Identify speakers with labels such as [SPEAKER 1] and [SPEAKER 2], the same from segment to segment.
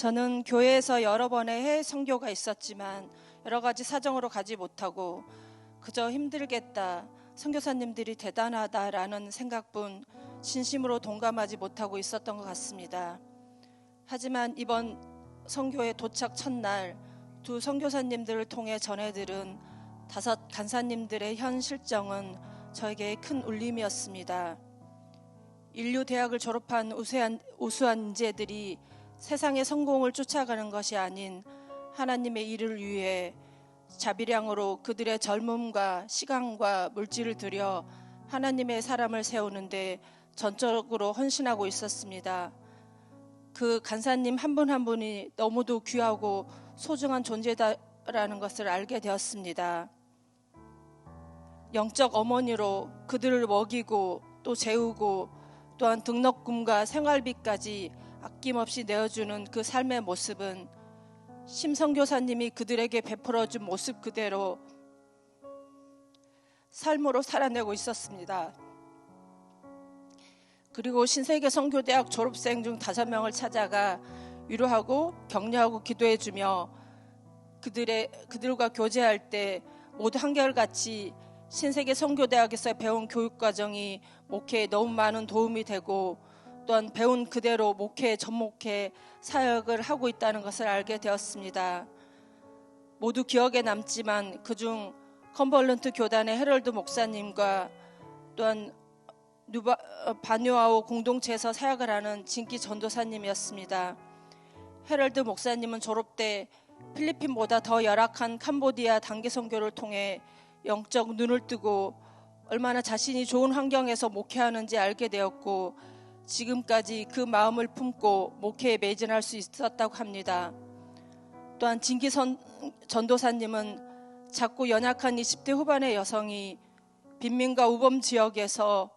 [SPEAKER 1] 저는 교회에서 여러 번의 해외 선교가 있었지만 여러 가지 사정으로 가지 못하고 그저 힘들겠다. 선교사님들이 대단하다라는 생각뿐 진심으로 동감하지 못하고 있었던 것 같습니다. 하지만 이번 선교의 도착 첫날 두 선교사님들을 통해 전해들은 다섯 간사님들의 현 실정은 저에게 큰 울림이었습니다. 인류 대학을 졸업한 우수한, 우수한 인재들이 세상의 성공을 쫓아가는 것이 아닌 하나님의 일을 위해 자비량으로 그들의 젊음과 시간과 물질을 들여 하나님의 사람을 세우는데 전적으로 헌신하고 있었습니다. 그 간사님 한 분한 분이 너무도 귀하고 소중한 존재다라는 것을 알게 되었습니다. 영적 어머니로 그들을 먹이고 또 재우고 또한 등록금과 생활비까지 아낌없이 내어주는 그 삶의 모습은 심성교사님이 그들에게 베풀어준 모습 그대로 삶으로 살아내고 있었습니다. 그리고 신세계 성교대학 졸업생 중 다섯 명을 찾아가 위로하고 격려하고 기도해주며 그들의 그들과 교제할 때 모두 한결같이 신세계 성교대학에서 배운 교육 과정이 목회에 너무 많은 도움이 되고 또한 배운 그대로 목회 접목회 사역을 하고 있다는 것을 알게 되었습니다. 모두 기억에 남지만 그중 컨벌런트 교단의 헤럴드 목사님과 또한 누바, 바뉴아오 공동체에서 사역을 하는 진기 전도사님이었습니다. 헤럴드 목사님은 졸업 때 필리핀보다 더 열악한 캄보디아 단기 선교를 통해 영적 눈을 뜨고 얼마나 자신이 좋은 환경에서 목회하는지 알게 되었고 지금까지 그 마음을 품고 목회에 매진할 수 있었다고 합니다. 또한 진기선 전도사님은 작고 연약한 20대 후반의 여성이 빈민가 우범 지역에서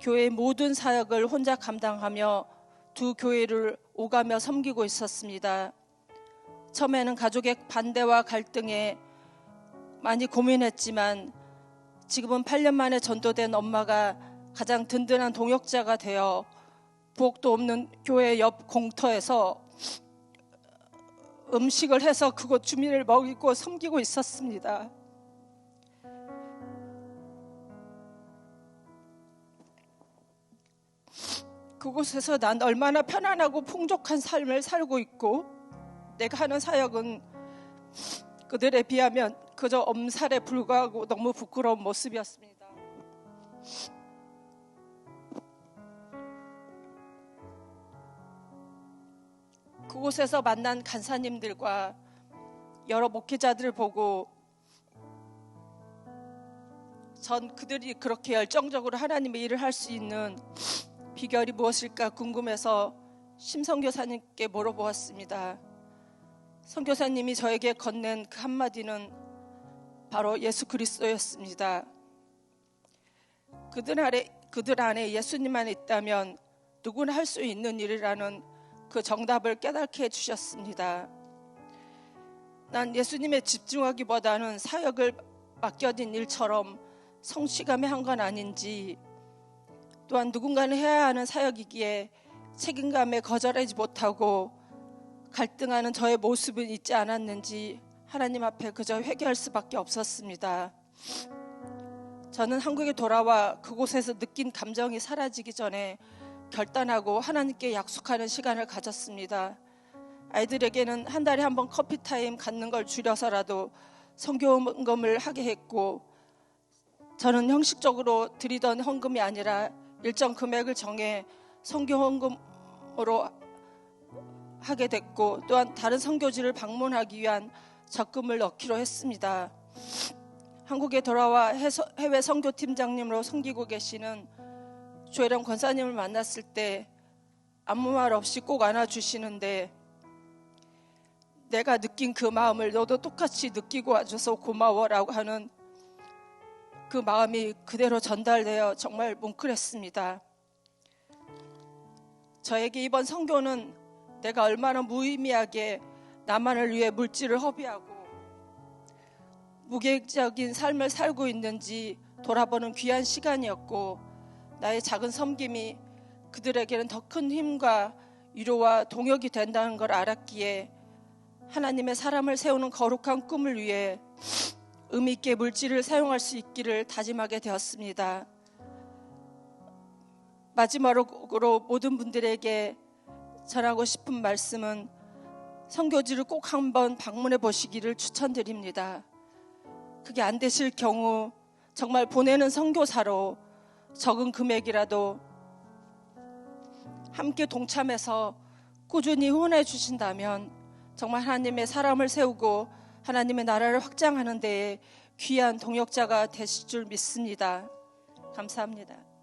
[SPEAKER 1] 교회 모든 사역을 혼자 감당하며 두 교회를 오가며 섬기고 있었습니다. 처음에는 가족의 반대와 갈등에 많이 고민했지만 지금은 8년 만에 전도된 엄마가 가장 든든한 동역자가 되어 부엌도 없는 교회 옆 공터에서 음식을 해서 그곳 주민을 먹이고 섬기고 있었습니다. 그곳에서 난 얼마나 편안하고 풍족한 삶을 살고 있고 내가 하는 사역은 그들에 비하면 그저 엄살에 불과하고 너무 부끄러운 모습이었습니다. 그곳에서 만난 간사님들과 여러 목회자들을 보고 전 그들이 그렇게 열정적으로 하나님의 일을 할 수 있는 비결이 무엇일까 궁금해서 심성 교사님께 물어보았습니다. 선교사님이 저에게 건넨 그 한마디는 바로 예수 그리스도였습니다. 그들 안에, 그들 안에 예수님만 있다면 누구나 할 수 있는 일이라는 그 정답을 깨닫게 해주셨습니다. 난 예수님에 집중하기보다는 사역을 맡겨진 일처럼 성취감에 한 건 아닌지 또한 누군가는 해야 하는 사역이기에 책임감에 거절하지 못하고 갈등하는 저의 모습은 있지 않았는지 하나님 앞에 그저 회개할 수밖에 없었습니다. 저는 한국에 돌아와 그곳에서 느낀 감정이 사라지기 전에 결단하고 하나님께 약속하는 시간을 가졌습니다. 아이들에게는 한 달에 한 번 커피 타임 갖는 걸 줄여서라도 성교헌금을 하게 했고 저는 형식적으로 드리던 헌금이 아니라 일정 금액을 정해 성교헌금으로 하게 됐고 또한 다른 선교지를 방문하기 위한 적금을 넣기로 했습니다. 한국에 돌아와 해외 선교팀장님으로 섬기고 계시는 조혜령 권사님을 만났을 때 아무 말 없이 꼭 안아주시는데 내가 느낀 그 마음을 너도 똑같이 느끼고 와줘서 고마워라고 하는 그 마음이 그대로 전달되어 정말 뭉클했습니다. 저에게 이번 성교는 내가 얼마나 무의미하게 나만을 위해 물질을 허비하고 무계획적인 삶을 살고 있는지 돌아보는 귀한 시간이었고 나의 작은 섬김이 그들에게는 더 큰 힘과 위로와 동역이 된다는 걸 알았기에 하나님의 사람을 세우는 거룩한 꿈을 위해 의미 있게 물질을 사용할 수 있기를 다짐하게 되었습니다. 마지막으로 모든 분들에게 전하고 싶은 말씀은 선교지를 꼭 한번 방문해 보시기를 추천드립니다. 그게 안 되실 경우 정말 보내는 선교사로 적은 금액이라도 함께 동참해서 꾸준히 후원해 주신다면 정말 하나님의 사람을 세우고 하나님의 나라를 확장하는 데에 귀한 동역자가 되실 줄 믿습니다. 감사합니다.